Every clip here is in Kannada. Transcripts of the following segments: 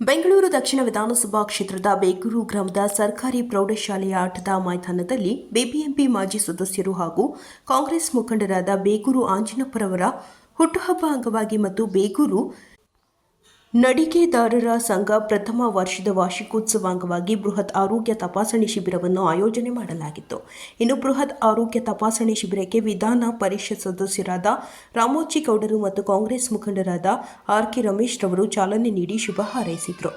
ಬೆಂಗಳೂರು ದಕ್ಷಿಣ ವಿಧಾನಸಭಾ ಕ್ಷೇತ್ರದ ಬೇಗೂರು ಗ್ರಾಮದ ಸರ್ಕಾರಿ ಪ್ರೌಢಶಾಲೆಯ ಆಟದ ಮೈದಾನದಲ್ಲಿ ಬಿಬಿಎಂಪಿ ಮಾಜಿ ಸದಸ್ಯರು ಹಾಗೂ ಕಾಂಗ್ರೆಸ್ ಮುಖಂಡರಾದ ಬೇಗೂರು ಆಂಜನಪ್ಪರವರ ಹುಟ್ಟುಹಬ್ಬ ಅಂಗವಾಗಿ ಮತ್ತು ಬೇಗೂರು ನಡಿಗೆದಾರರ ಸಂಘ ಪ್ರಥಮ ವರ್ಷದ ವಾರ್ಷಿಕೋತ್ಸವ ಅಂಗವಾಗಿ ಬೃಹತ್ ಆರೋಗ್ಯ ತಪಾಸಣೆ ಶಿಬಿರವನ್ನು ಆಯೋಜನೆ ಮಾಡಲಾಗಿತ್ತು. ಇನ್ನು ಬೃಹತ್ ಆರೋಗ್ಯ ತಪಾಸಣೆ ಶಿಬಿರಕ್ಕೆ ವಿಧಾನ ಪರಿಷತ್ ಸದಸ್ಯರಾದ ರಾಮೋಜಿ ಗೌಡರು ಮತ್ತು ಕಾಂಗ್ರೆಸ್ ಮುಖಂಡರಾದ ಆರ್ ಕೆ ರಮೇಶ್ ರವರು ಚಾಲನೆ ನೀಡಿ ಶುಭ ಹಾರೈಸಿದರು.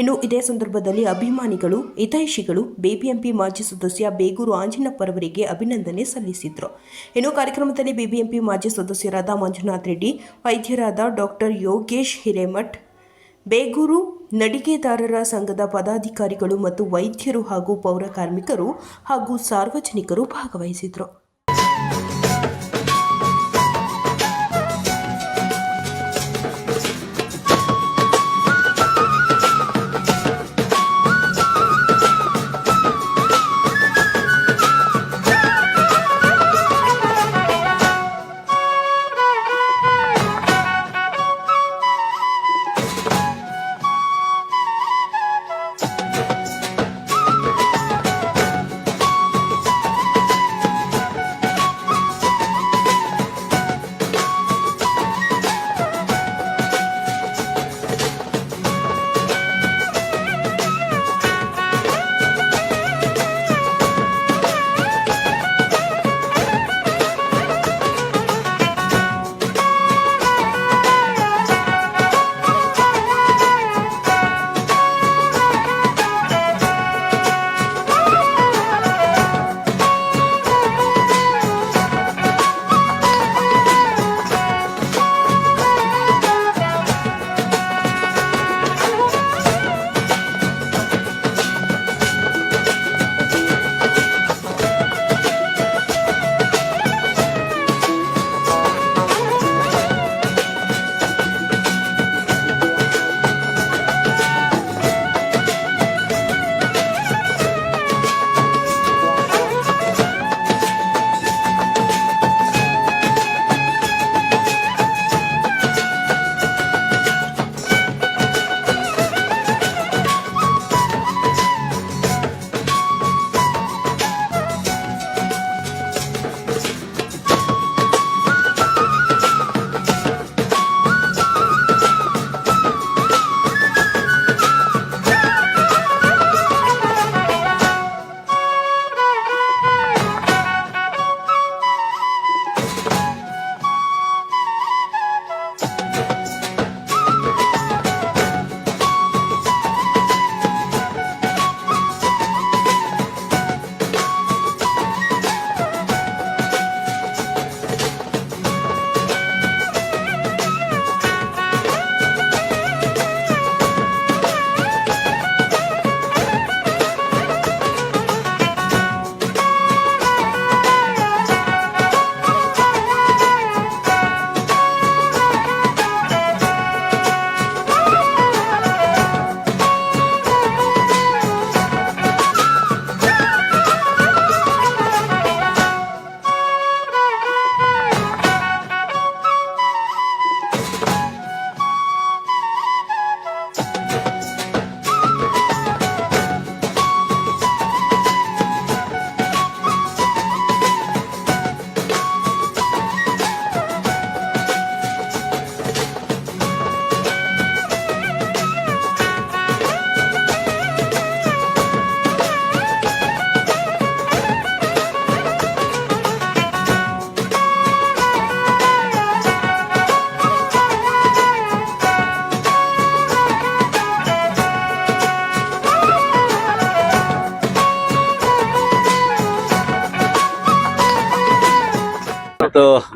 ಇನ್ನು ಇದೇ ಸಂದರ್ಭದಲ್ಲಿ ಅಭಿಮಾನಿಗಳು, ಹಿತೈಷಿಗಳು, ಬಿಬಿಎಂಪಿ ಮಾಜಿ ಸದಸ್ಯ ಬೇಗೂರು ಆಂಜನಪ್ಪರವರಿಗೆ ಅಭಿನಂದನೆ ಸಲ್ಲಿಸಿದರು. ಇನ್ನು ಕಾರ್ಯಕ್ರಮದಲ್ಲಿ ಬಿಬಿಎಂಪಿ ಮಾಜಿ ಸದಸ್ಯರಾದ ಮಂಜುನಾಥ್ ರೆಡ್ಡಿ, ವೈದ್ಯರಾದ ಡಾಕ್ಟರ್ ಯೋಗೇಶ್ ಹಿರೇಮಠ್ ಬೇಗೂರು ನಡಿಗೆದಾರರ ಸಂಘದ ಪದಾಧಿಕಾರಿಗಳು ಮತ್ತು ವೈದ್ಯರು ಹಾಗೂ ಪೌರಕಾರ್ಮಿಕರು ಹಾಗೂ ಸಾರ್ವಜನಿಕರು ಭಾಗವಹಿಸಿದರು.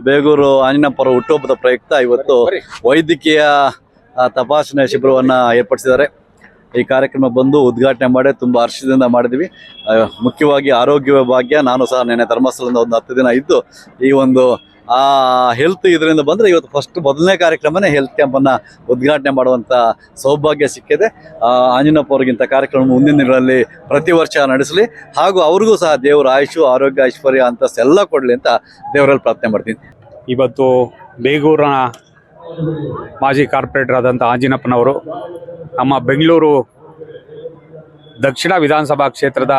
ಬೇಗೂರು ಆಂಜನಪ್ಪರ ಹುಟ್ಟುಹಬ್ಬದ ಪ್ರಯುಕ್ತ ಇವತ್ತು ವೈದ್ಯಕೀಯ ತಪಾಸಣೆ ಶಿಬಿರವನ್ನ ಏರ್ಪಡಿಸಿದ್ದಾರೆ. ಈ ಕಾರ್ಯಕ್ರಮ ಬಂದು ಉದ್ಘಾಟನೆ ಮಾಡಿ ತುಂಬಾ ಹರ್ಷದಿಂದ ಮಾಡಿದ್ವಿ. ಮುಖ್ಯವಾಗಿ ಆರೋಗ್ಯ ಭಾಗ್ಯ ನಾನು ಸಹ ನೆನೆ ಧರ್ಮಸ್ಥಳದಿಂದ ಒಂದು ಹತ್ತು ದಿನ ಇದ್ದು ಈ ಒಂದು ಆ ಹೆಲ್ತ್ ಇದರಿಂದ ಬಂದ್ರೆ ಇವತ್ತು ಫಸ್ಟ್ ಮೊದಲನೇ ಕಾರ್ಯಕ್ರಮನೇ ಹೆಲ್ತ್ ಕ್ಯಾಂಪನ್ನು ಉದ್ಘಾಟನೆ ಮಾಡುವಂಥ ಸೌಭಾಗ್ಯ ಸಿಕ್ಕಿದೆ. ಆಂಜನಪ್ಪ ಅವ್ರಿಗಿಂತ ಕಾರ್ಯಕ್ರಮ ಮುಂದಿನ ದಿನಗಳಲ್ಲಿ ಪ್ರತಿ ವರ್ಷ ನಡೆಸಲಿ. ಹಾಗೂ ಅವ್ರಿಗೂ ಸಹ ದೇವರ ಆಯುಷು ಆರೋಗ್ಯ ಐಶ್ವರ್ಯ ಅಂತಸ್ತು ಎಲ್ಲ ಕೊಡಲಿ ಅಂತ ದೇವರಲ್ಲಿ ಪ್ರಾರ್ಥನೆ ಮಾಡ್ತೀನಿ. ಇವತ್ತು ಬೇಗೂರಿನ ಮಾಜಿ ಕಾರ್ಪೊರೇಟರ್ ಆದಂಥ ಆಂಜಿನಪ್ಪನವರು ನಮ್ಮ ಬೆಂಗಳೂರು ದಕ್ಷಿಣ ವಿಧಾನಸಭಾ ಕ್ಷೇತ್ರದ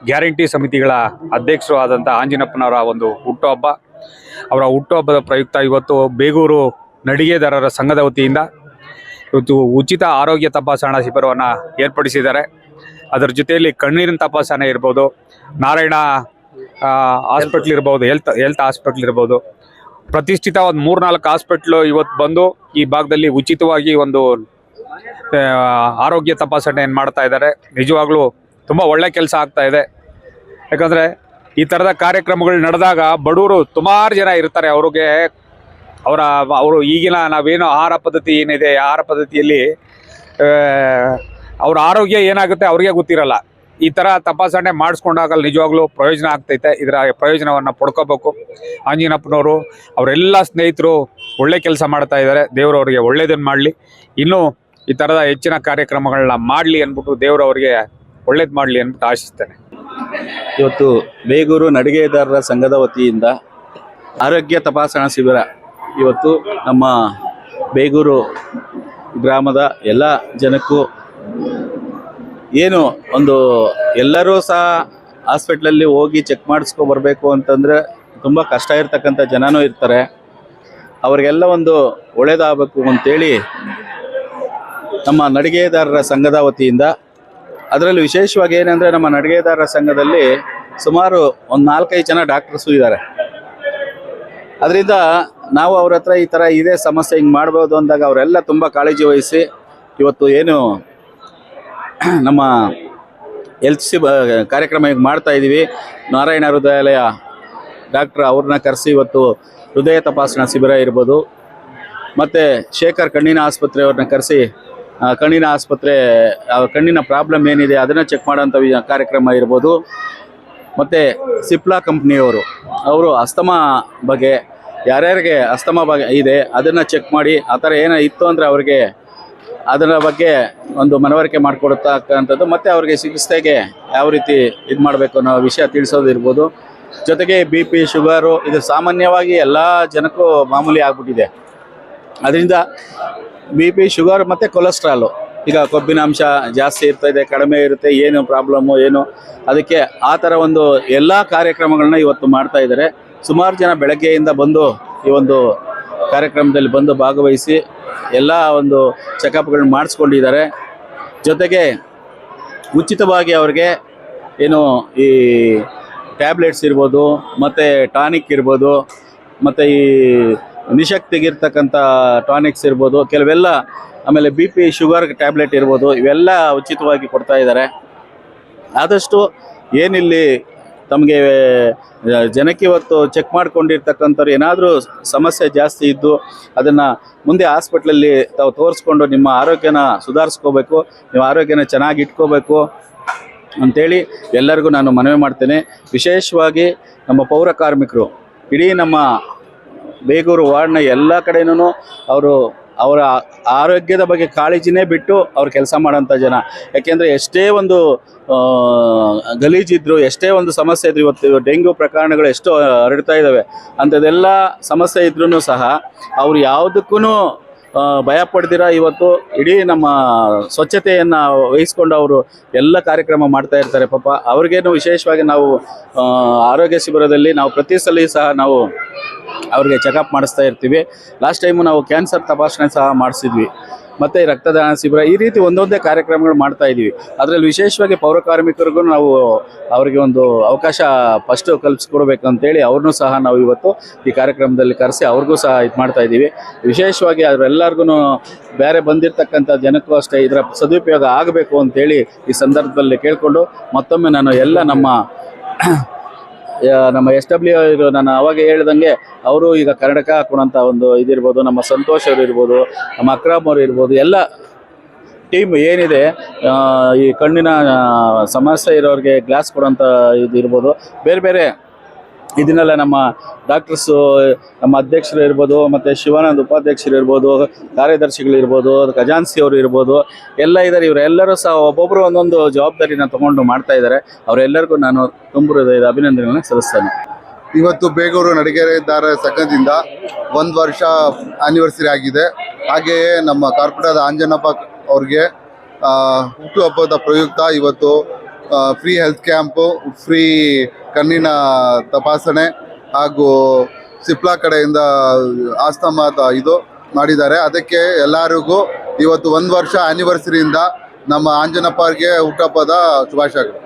ಗ್ಯಾರಂಟಿ ಸಮಿತಿಗಳ ಅಧ್ಯಕ್ಷರು ಆದಂಥ ಆಂಜಿನಪ್ಪನವರ ಒಂದು ಹುಟ್ಟುಹಬ್ಬ ಅವರ ಹುಟ್ಟುಹಬ್ಬದ ಪ್ರಯುಕ್ತ ಇವತ್ತು ಬೇಗೂರು ನಡಿಗೆದಾರರ ಸಂಘದ ವತಿಯಿಂದ ಇವತ್ತು ಉಚಿತ ಆರೋಗ್ಯ ತಪಾಸಣಾ ಶಿಬಿರವನ್ನು ಏರ್ಪಡಿಸಿದ್ದಾರೆ. ಅದರ ಜೊತೆಯಲ್ಲಿ ಕಣ್ಣೀರಿನ ತಪಾಸಣೆ ಇರ್ಬೋದು, ನಾರಾಯಣ ಹಾಸ್ಪಿಟ್ಲ್ ಇರ್ಬೋದು ಹೆಲ್ತ್ ಹೆಲ್ತ್ ಹಾಸ್ಪಿಟ್ಲ್ ಇರ್ಬೋದು ಪ್ರತಿಷ್ಠಿತ ಒಂದು ಮೂರ್ನಾಲ್ಕು ಹಾಸ್ಪಿಟ್ಲು ಇವತ್ತು ಬಂದು ಈ ಭಾಗದಲ್ಲಿ ಉಚಿತವಾಗಿ ಒಂದು ಆರೋಗ್ಯ ತಪಾಸಣೆಯನ್ನು ಮಾಡ್ತಾ ಇದ್ದಾರೆ. ನಿಜವಾಗ್ಲೂ ತುಂಬ ಒಳ್ಳೆ ಕೆಲಸ ಆಗ್ತಾ ಇದೆ. ಯಾಕಂದರೆ ಈ ಥರದ ಕಾರ್ಯಕ್ರಮಗಳು ನಡೆದಾಗ ಬಡವರು ಸುಮಾರು ಜನ ಇರ್ತಾರೆ ಅವ್ರಿಗೆ, ಅವರ, ಅವರು ಈಗಿನ ನಾವೇನು ಆಹಾರ ಪದ್ಧತಿ ಏನಿದೆ, ಆಹಾರ ಪದ್ಧತಿಯಲ್ಲಿ ಅವ್ರ ಆರೋಗ್ಯ ಏನಾಗುತ್ತೆ ಅವ್ರಿಗೆ ಗೊತ್ತಿರಲ್ಲ. ಈ ತರ ತಪಾಸಣೆ ಮಾಡಿಸ್ಕೊಂಡಾಗ ನಿಜವಾಗ್ಲೂ ಪ್ರಯೋಜನ ಆಗ್ತೈತೆ. ಇದರ ಪ್ರಯೋಜನವನ್ನು ಪಡ್ಕೋಬೇಕು. ಆಂಜಿನಪ್ಪನವರು ಅವರೆಲ್ಲ ಸ್ನೇಹಿತರು ಒಳ್ಳೆ ಕೆಲಸ ಮಾಡ್ತಾ ಇದ್ದಾರೆ. ದೇವರು ಅವರಿಗೆ ಒಳ್ಳೇದನ್ನು ಮಾಡಲಿ. ಇನ್ನೂ ಈ ಥರದ ಹೆಚ್ಚಿನ ಕಾರ್ಯಕ್ರಮಗಳನ್ನ ಮಾಡಲಿ ಅಂದ್ಬಿಟ್ಟು ದೇವರು ಅವರಿಗೆ ಒಳ್ಳೇದು ಮಾಡಲಿ ಅಂದ್ಬಿಟ್ಟು ಆಶಿಸ್ತೇನೆ. ಇವತ್ತು ಬೇಗೂರು ನಡಿಗೆದಾರರ ಸಂಘದ ವತಿಯಿಂದ ಆರೋಗ್ಯ ತಪಾಸಣಾ ಶಿಬಿರ ಇವತ್ತು ನಮ್ಮ ಬೇಗೂರು ಗ್ರಾಮದ ಎಲ್ಲ ಜನಕ್ಕೂ ಏನು ಒಂದು ಎಲ್ಲರೂ ಸಹ ಹಾಸ್ಪಿಟ್ಲಲ್ಲಿ ಹೋಗಿ ಚೆಕ್ ಮಾಡಿಸ್ಕೊ ಬರಬೇಕು ಅಂತಂದರೆ ತುಂಬ ಕಷ್ಟ ಇರ್ತಕ್ಕಂಥ ಜನನೂ ಇರ್ತಾರೆ. ಅವರಿಗೆಲ್ಲ ಒಂದು ಒಳ್ಳೇದಾಗಬೇಕು ಅಂತೇಳಿ ನಮ್ಮ ನಡಿಗೆದಾರರ ಸಂಘದ ವತಿಯಿಂದ. ಅದರಲ್ಲಿ ವಿಶೇಷವಾಗಿ ಏನಂದರೆ ನಮ್ಮ ನಡಿಗೆದಾರರ ಸಂಘದಲ್ಲಿ ಸುಮಾರು ಒಂದು ನಾಲ್ಕೈದು ಜನ ಡಾಕ್ಟರ್ಸು ಇದ್ದಾರೆ. ಅದರಿಂದ ನಾವು ಅವ್ರ ಹತ್ರ ಈ ಥರ ಇದೇ ಸಮಸ್ಯೆ ಹಿಂಗೆ ಮಾಡ್ಬೋದು ಅಂದಾಗ ಅವರೆಲ್ಲ ತುಂಬ ಕಾಳಜಿ ವಹಿಸಿ ಇವತ್ತು ಏನು ನಮ್ಮ ಎಲ್ ಸಿ ಕಾರ್ಯಕ್ರಮ ಈಗ ಮಾಡ್ತಾ ಇದ್ದೀವಿ ನಾರಾಯಣ ಹೃದಯಾಲಯ ಡಾಕ್ಟ್ರ್ ಅವ್ರನ್ನ ಕರೆಸಿ ಇವತ್ತು ಹೃದಯ ತಪಾಸಣಾ ಶಿಬಿರ ಇರ್ಬೋದು. ಮತ್ತು ಶೇಖರ್ ಕಣ್ಣಿನ ಆಸ್ಪತ್ರೆಯವ್ರನ್ನ ಕರೆಸಿ ಕಣ್ಣಿನ ಆಸ್ಪತ್ರೆ ಕಣ್ಣಿನ ಪ್ರಾಬ್ಲಮ್ ಏನಿದೆ ಅದನ್ನು ಚೆಕ್ ಮಾಡೋಂಥ ಕಾರ್ಯಕ್ರಮ ಇರ್ಬೋದು. ಮತ್ತು ಸಿಪ್ಲಾ ಕಂಪ್ನಿಯವರು ಅವರು ಅಸ್ತಮಾ ಬಗ್ಗೆ, ಯಾರ್ಯಾರಿಗೆ ಅಸ್ತಮಾ ಬಗ್ಗೆ ಇದೆ ಅದನ್ನು ಚೆಕ್ ಮಾಡಿ, ಆ ಥರ ಏನೋ ಇತ್ತು ಅಂದರೆ ಅವ್ರಿಗೆ ಅದರ ಬಗ್ಗೆ ಒಂದು ಮನವರಿಕೆ ಮಾಡಿಕೊಡ್ತಕ್ಕಂಥದ್ದು, ಮತ್ತು ಅವರಿಗೆ ಚಿಕಿತ್ಸೆಗೆ ಯಾವ ರೀತಿ ಇದು ಮಾಡಬೇಕು ಅನ್ನೋ ವಿಷಯ ತಿಳಿಸೋದಿರ್ಬೋದು ಜೊತೆಗೆ ಬಿ ಪಿ ಶುಗರು ಇದು ಸಾಮಾನ್ಯವಾಗಿ ಎಲ್ಲ ಜನಕ್ಕೂ ಮಾಮೂಲಿ ಆಗ್ಬಿಟ್ಟಿದೆ. ಅದರಿಂದ ಬಿ ಪಿ ಶುಗರ್ ಮತ್ತು ಕೊಲೆಸ್ಟ್ರಾಲು ಈಗ ಕೊಬ್ಬಿನಾಂಶ ಜಾಸ್ತಿ ಇರ್ತದೆ, ಕಡಿಮೆ ಇರುತ್ತೆ, ಏನು ಪ್ರಾಬ್ಲಮ್ಮು ಏನು? ಅದಕ್ಕೆ ಆ ಥರ ಒಂದು ಎಲ್ಲ ಕಾರ್ಯಕ್ರಮಗಳನ್ನ ಇವತ್ತು ಮಾಡ್ತಾ ಇದ್ದಾರೆ. ಸುಮಾರು ಜನ ಬೆಳಗ್ಗೆಯಿಂದ ಬಂದು ಈ ಒಂದು ಕಾರ್ಯಕ್ರಮದಲ್ಲಿ ಬಂದು ಭಾಗವಹಿಸಿ ಎಲ್ಲ ಒಂದು ಚೆಕಪ್ಗಳನ್ನ ಮಾಡಿಸ್ಕೊಂಡಿದ್ದಾರೆ. ಜೊತೆಗೆ ಉಚಿತವಾಗಿ ಅವ್ರಿಗೆ ಏನು ಈ ಟ್ಯಾಬ್ಲೆಟ್ಸ್ ಇರ್ಬೋದು, ಮತ್ತು ಟಾನಿಕ್ ಇರ್ಬೋದು, ಮತ್ತು ಈ ನಿಶಕ್ತಿಗಿರ್ತಕ್ಕಂಥ ಟಾನಿಕ್ಸ್ ಇರ್ಬೋದು, ಕೆಲವೆಲ್ಲ ಆಮೇಲೆ ಬಿ ಪಿ ಶುಗರ್ ಟ್ಯಾಬ್ಲೆಟ್ ಇರ್ಬೋದು, ಇವೆಲ್ಲ ಉಚಿತವಾಗಿ ಕೊಡ್ತಾ ಇದ್ದಾರೆ. ಆದಷ್ಟು ಏನಿಲ್ಲಿ ತಮಗೆ ಜನಕ್ಕೆ ಇವತ್ತು ಚೆಕ್ ಮಾಡ್ಕೊಂಡಿರ್ತಕ್ಕಂಥವ್ರು ಏನಾದರೂ ಸಮಸ್ಯೆ ಜಾಸ್ತಿ ಇದ್ದು ಅದನ್ನು ಮುಂದೆ ಹಾಸ್ಪಿಟ್ಲಲ್ಲಿ ತಾವು ತೋರಿಸ್ಕೊಂಡು ನಿಮ್ಮ ಆರೋಗ್ಯನ ಸುಧಾರಿಸ್ಕೋಬೇಕು ನೀವು ಆರೋಗ್ಯನ ಚೆನ್ನಾಗಿ ಇಟ್ಕೋಬೇಕು ಅಂಥೇಳಿ ಎಲ್ಲರಿಗೂ ನಾನು ಮನವಿ ಮಾಡ್ತೇನೆ. ವಿಶೇಷವಾಗಿ ನಮ್ಮ ಪೌರ ಕಾರ್ಮಿಕರು, ಇಡೀ ನಮ್ಮ ಬೇಗೂರು ವಾರ್ಡ್ನ ಎಲ್ಲ ಕಡೆಯೂ ಅವರು ಅವರ ಆರೋಗ್ಯದ ಬಗ್ಗೆ ಕಾಳಜಿನೇ ಬಿಟ್ಟು ಅವ್ರು ಕೆಲಸ ಮಾಡೋಂಥ ಜನ. ಯಾಕೆಂದರೆ ಎಷ್ಟೇ ಒಂದು ಗಲೀಜಿದ್ರು ಎಷ್ಟೇ ಒಂದು ಸಮಸ್ಯೆ ಇದ್ರು ಇವತ್ತು ಡೆಂಗ್ಯೂ ಪ್ರಕರಣಗಳು ಎಷ್ಟೋ ಹರಡ್ತಾ ಇದ್ದಾವೆ ಅಂಥದ್ದೆಲ್ಲ ಸಮಸ್ಯೆ ಇದ್ರೂ ಸಹ ಅವ್ರು ಯಾವುದಕ್ಕೂ ಭಯ ಪಡ್ದಿರ? ಇವತ್ತು ಇಡೀ ನಮ್ಮ ಸ್ವಚ್ಛತೆಯನ್ನು ವಹಿಸ್ಕೊಂಡು ಅವರು ಎಲ್ಲ ಕಾರ್ಯಕ್ರಮ ಮಾಡ್ತಾ ಇರ್ತಾರೆ. ಪಾಪ ಅವ್ರಿಗೇನು ವಿಶೇಷವಾಗಿ ನಾವು ಆರೋಗ್ಯ ಶಿಬಿರದಲ್ಲಿ ನಾವು ಪ್ರತಿ ಸಲ ಸಹ ನಾವು ಅವ್ರಿಗೆ ಚೆಕಪ್ ಮಾಡಿಸ್ತಾ ಇರ್ತೀವಿ. ಲಾಸ್ಟ್ ಟೈಮು ನಾವು ಕ್ಯಾನ್ಸರ್ ತಪಾಸಣೆ ಸಹ ಮಾಡಿಸಿದ್ವಿ. ಮತ್ತು ರಕ್ತದಾನ ಶಿಬಿರ ಈ ರೀತಿ ಒಂದೊಂದೇ ಕಾರ್ಯಕ್ರಮಗಳು ಮಾಡ್ತಾ ಇದ್ದೀವಿ. ಅದರಲ್ಲಿ ವಿಶೇಷವಾಗಿ ಪೌರ ಕಾರ್ಮಿಕರಿಗೂ ನಾವು ಅವರಿಗೆ ಒಂದು ಅವಕಾಶ ಫಸ್ಟು ಕಲ್ಪಿಸ್ಕೊಡ್ಬೇಕು ಅಂತೇಳಿ ಅವ್ರನ್ನೂ ಸಹ ನಾವು ಇವತ್ತು ಈ ಕಾರ್ಯಕ್ರಮದಲ್ಲಿ ಕರೆಸಿ ಅವ್ರಿಗೂ ಸಹ ಇದು ಮಾಡ್ತಾ ಇದ್ದೀವಿ. ವಿಶೇಷವಾಗಿ ಅವರೆಲ್ಲರಿಗೂ ಬೇರೆ ಬಂದಿರತಕ್ಕಂಥ ಜನಕ್ಕೂ ಅಷ್ಟೇ ಇದರ ಸದುಪಯೋಗ ಆಗಬೇಕು ಅಂತೇಳಿ ಈ ಸಂದರ್ಭದಲ್ಲಿ ಕೇಳಿಕೊಂಡು ಮತ್ತೊಮ್ಮೆ ನಾನು ಎಲ್ಲ ನಮ್ಮ ನಮ್ಮ ಎಸ್ ಡಬ್ಲ್ಯೂ ನಾನು ಅವಾಗ ಹೇಳ್ದಂಗೆ ಅವರು ಈಗ ಕರ್ನಾಟಕ ಹಾಕೊಳಂಥ ಒಂದು ಇದಿರ್ಬೋದು, ನಮ್ಮ ಸಂತೋಷ್ ಅವರು ಇರ್ಬೋದು, ನಮ್ಮ ಅಕ್ರಮ್ ಅವರು ಇರ್ಬೋದು, ಎಲ್ಲ ಟೀಮ್ ಏನಿದೆ ಈ ಕಣ್ಣಿನ ಸಮಸ್ಯೆ ಇರೋರಿಗೆ ಗ್ಲಾಸ್ ಕೊಡೋಂಥ ಇದು ಇರ್ಬೋದು ಬೇರೆ ಬೇರೆ ಇದನ್ನೆಲ್ಲ ನಮ್ಮ ಡಾಕ್ಟರ್ಸು ನಮ್ಮ ಅಧ್ಯಕ್ಷರು ಇರ್ಬೋದು, ಮತ್ತು ಶಿವಾನಂದ್ ಉಪಾಧ್ಯಕ್ಷರು ಇರ್ಬೋದು ಕಾರ್ಯದರ್ಶಿಗಳಿರ್ಬೋದು ಖಜಾನ್ಸಿ ಅವರು ಇರ್ಬೋದು, ಎಲ್ಲ ಇದ್ದಾರೆ ಇವರೆಲ್ಲರೂ ಸಹ ಒಬ್ಬೊಬ್ಬರು ಒಂದೊಂದು ಜವಾಬ್ದಾರಿನ ತೊಗೊಂಡು ಮಾಡ್ತಾ ಇದ್ದಾರೆ ಅವರೆಲ್ಲರಿಗೂ ನಾನು ತುಂಬ ಅಭಿನಂದನೆಗಳನ್ನ ಸಲ್ಲಿಸ್ತೇನೆ. ಇವತ್ತು ಬೇಗೂರು ನಡಿಗೆದಾರ ಸಂಘದಿಂದ ಒಂದು ವರ್ಷ ಆನಿವರ್ಸರಿ ಆಗಿದೆ. ಹಾಗೆಯೇ ನಮ್ಮ ಕಾರ್ಪೊರೇಟರ್ ಆಂಜನಪ್ಪ ಅವ್ರಿಗೆ ಹುಟ್ಟುಹಬ್ಬದ ಪ್ರಯುಕ್ತ ಇವತ್ತು ಫ್ರೀ ಹೆಲ್ತ್ ಕ್ಯಾಂಪು ಫ್ರೀ ಕಣ್ಣಿನ ತಪಾಸಣೆ ಹಾಗೂ ಸಿಪ್ಲಾ ಕಡೆಯಿಂದ ಆಸ್ತಮಾದ ಇದು ಮಾಡಿದ್ದಾರೆ. ಅದಕ್ಕೆ ಎಲ್ಲರಿಗೂ ಇವತ್ತು ಒಂದು ವರ್ಷ ಆನಿವರ್ಸರಿಯಿಂದ ನಮ್ಮ ಆಂಜನಪ್ಪರಿಗೆ ಹುಟ್ಟಪ್ಪದ ಶುಭಾಶಯಗಳು.